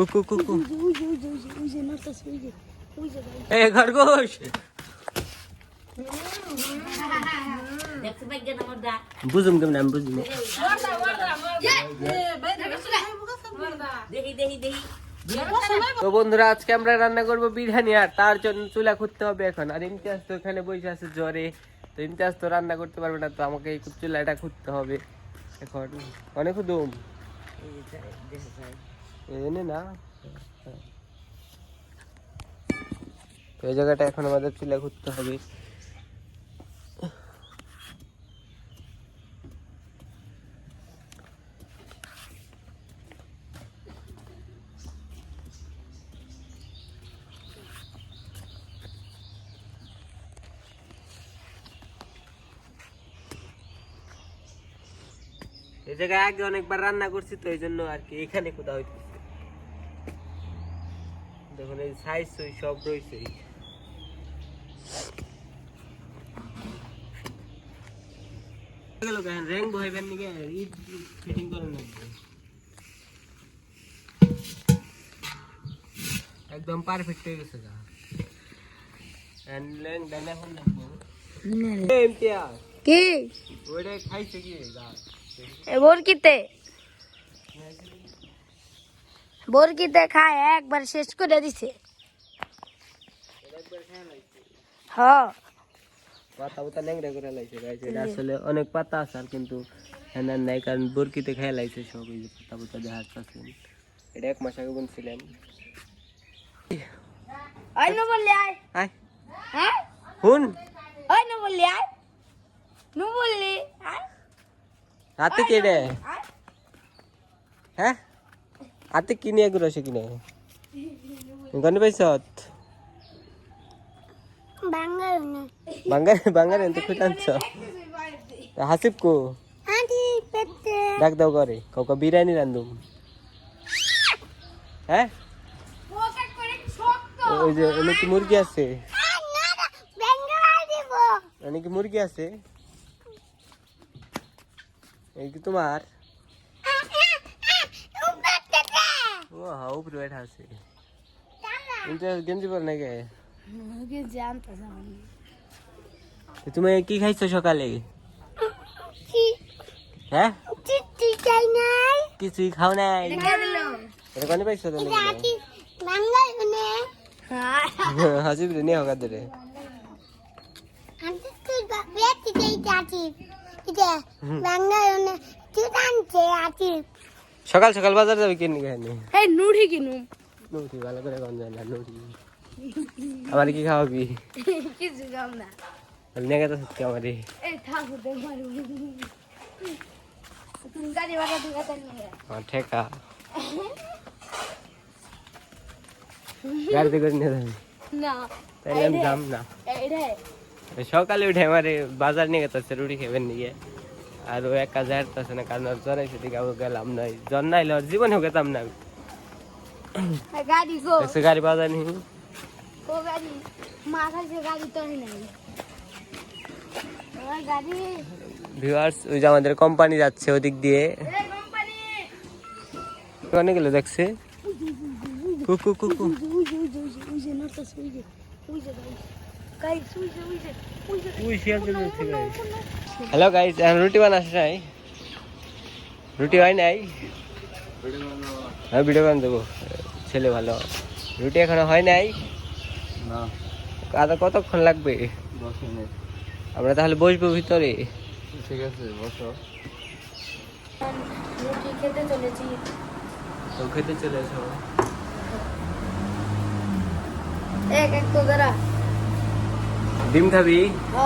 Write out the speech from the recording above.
কুকু কুকু এ খরগোশ! বুঝুম কেমন আমি বুঝি না দেখি দেখি দেখি তো বন্ধুরা আজকে আমরা রান্না করব বিরিয়ানি আর তার জন্য চুলা খুঁজতে হবে এখন। আর ইমতিয়াজ তো এখানে বসে আছে জ্বরে। তো ইমতিয়াজ তো রান্না করতে পারবে না তো আমাকে এই চুলাটা খুঁজতে হবে এখন। অনেক দুম এনে না। তো এই জায়গাটা এখন আমাদের চুলা ঘুরতে হবে। এই জায়গায় আগে অনেকবার রান্না করছি, তো এই জন্য আর কি এখানে কোথাও হইতেছে দেখুন এই সাইজ সুই সব রয়েছে। র্যাঙ্ক বহাইবেন নাকি ঈদ ফিটিং করেন লাগবে একদম পারফেক্ট হয়ে গেছে গা। ল্যাং ডানা লাগবো কি? ওইটা খাইছে কি? গা বরকিতে? বরকিতে খায় একবার শেষ করে দিছে হ্যাঁ পাতা পাতা ল্যাংড়া করে লাইছে গাইছে এটা আসলে অনেক পাতা আছে আর কিন্তু হ্যাঁ নাই কারণ বরকিতে খেয়ে লাইছে সব এই যে পাতা পাতা দেখা যাচ্ছে এটা এক মাস আগে বুনছিলাম ওই নু বললি আয় আয় হ্যাঁ হুন ওই নু বললি আয় নু বললি আয় হাতে কে রে আয় হ্যাঁ হাতে কি নিয়ে ঘুরে সে কিনে গনি পাইছ বাঙ্গার বাঙ্গার এনতে খুঁজে আনছ? হাসিব কো? ডাক দাও করে কাউকে বিরিয়ানি রান্ধুম। হ্যাঁ? ওই যে ওখানে কি মুরগি আছে? অনেক মুরগি আছে? এই কি তোমার? ও হ্যাঁ উপরে বেঠা আছে কিন্তু গেঞ্জি পর নাকি জানতা তো তুমি কি খাইছো সকালে হ্যাঁ কিছুই খাও নাই এটা কোনে পাইছো তো নাকি বাঙ্গাল মানে হাসিব রে নিয়ে হোক ধরে আন্টি তুই এটা জানছে আছি সকাল সকাল বাজার যাবে কিনে খানি এই নুড়ি কিনু। নুটি ভালো করে গন্ধ না নুটি আমার কি খাওয়াবি? কিছু কাম না। নেগে তো সত্যি নিয়ে আমার ঠেকা। গাড়িতে করে নিয়ে যাবি? না। আমি যাম না। সকালে উঠে আমার বাজার নিয়ে গেছে রুটি খেবেন নিয়ে। আর ও এক হাঁটতেছে না কারণ ওর জ্বর এসে দিকে আমি গেলাম নাই জ্বর নাইলে ওর জীবনে গেতাম না গাড়ি গো গাড়ি বাজার নি ও গাড়ি মা খাইছে গাড়ি তো নাই ওই ভিউয়ার্স ওই যে আমাদের কোম্পানি যাচ্ছে ওদিক দিয়ে এই কোম্পানি অনেক গেলে দেখছে কুকু কুকু হ্যালো গাইস এখন রুটি বানাস নাই? রুটি হয় নাই? হ্যাঁ ভিডিও বান দেবো। ছেলে ভালো। রুটি এখনও হয় নাই? না। আদা কতক্ষণ লাগবে? আমরা তাহলে বসবো ভিতরে। ঠিক আছে বসো। রুটি খেতে চলেছি। তো খেতে চলে এসো। এক এক তো দাঁড়া। ดิมทวี go